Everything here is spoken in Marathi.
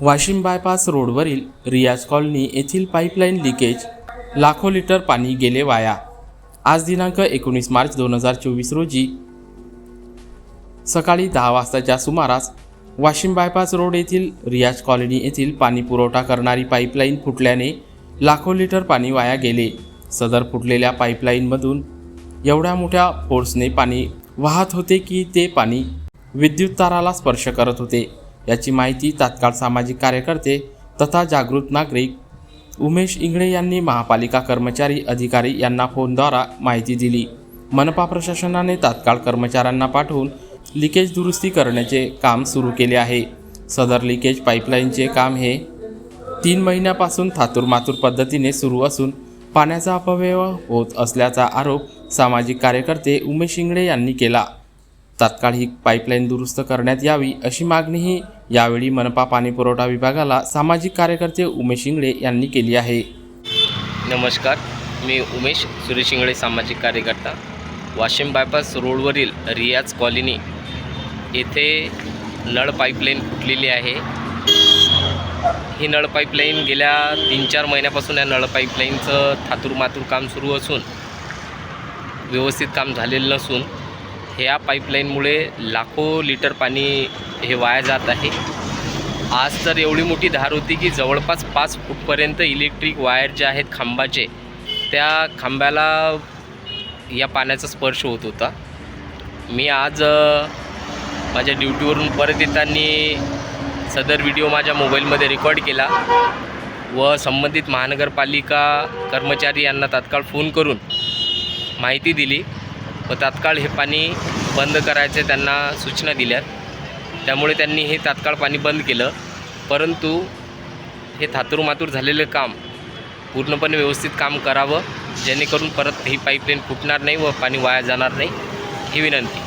वाशिम बायपास रोडवरील रियाज कॉलनी येथील पाईपलाईन लिकेज लाखो लिटर पाणी गेले वाया. आज दिनांक एकोणीस मार्च दोन हजार चोवीस रोजी सकाळी दहा वाजताच्या सुमारास वाशिम बायपास रोड येथील रियाज कॉलनी येथील पाणी पुरवठा करणारी पाईपलाईन फुटल्याने लाखो लिटर पाणी वाया गेले. सदर फुटलेल्या पाईपलाईनमधून एवढ्या मोठ्या फोर्सने पाणी वाहत होते की ते पाणी विद्युत ताराला स्पर्श करत होते. याची माहिती तात्काळ सामाजिक कार्यकर्ते तथा जागृत नागरिक उमेश इंगळे यांनी महापालिका कर्मचारी अधिकारी यांना फोनद्वारा माहिती दिली. मनपा प्रशासनाने तात्काळ कर्मचाऱ्यांना पाठवून लिकेज दुरुस्ती करण्याचे काम सुरू केले आहे. सदर लिकेज पाईपलाईनचे काम हे तीन महिन्यापासून थातुरमातुर पद्धतीने सुरू असून पाण्याचा अपव्यय होत असल्याचा आरोप सामाजिक कार्यकर्ते उमेश इंगळे यांनी केला. तात्काळ ही पाईपलाईन दुरुस्त करण्यात यावी अशी मागणीही यावेळी मनपा पाणीपुरवठा विभागाला सामाजिक कार्यकर्ते उमेश इंगळे यांनी केली आहे. नमस्कार मी उमेश सुरेश इंगळे सामाजिक कार्यकर्ता. वाशिम बायपास रोडवरील रियाज कॉलनी येथे नळ पाईपलाईन फुटलेली आहे. ही नळ पाईपलाईन गेल्या तीन चार महिन्यापासून या नळ पाईपलाईनचं थातूरमातूर काम सुरू असून व्यवस्थित काम झालेलं नसून ह्या पाईपलाईनमुळे लाखो लिटर पाणी हे वाया जात आहे. आज तर एवढी मोठी धार होती की जवळपास पाच फूटपर्यंत इलेक्ट्रिक वायर जे आहेत खांबाचे त्या खांब्याला या पाण्याचा स्पर्श होत होता. मी आज माझ्या ड्युटीवरून परत येताना सदर व्हिडिओ माझ्या मोबाईलमध्ये रेकॉर्ड केला व संबंधित महानगरपालिका कर्मचारी यांना तात्काळ फोन करून माहिती दिली. व तात्काळ हे पाणी बंद करायचे त्यांना सूचना दिल्यात. त्यामुळे त्यांनी हे तात्काळ पाणी बंद केलं. परंतु हे थातूरमातूर झालेलं काम पूर्णपणे व्यवस्थित काम करावं जेणेकरून परत ही पाईपलाईन फुटणार नाही व पाणी वाया जाणार नाही ही विनंती.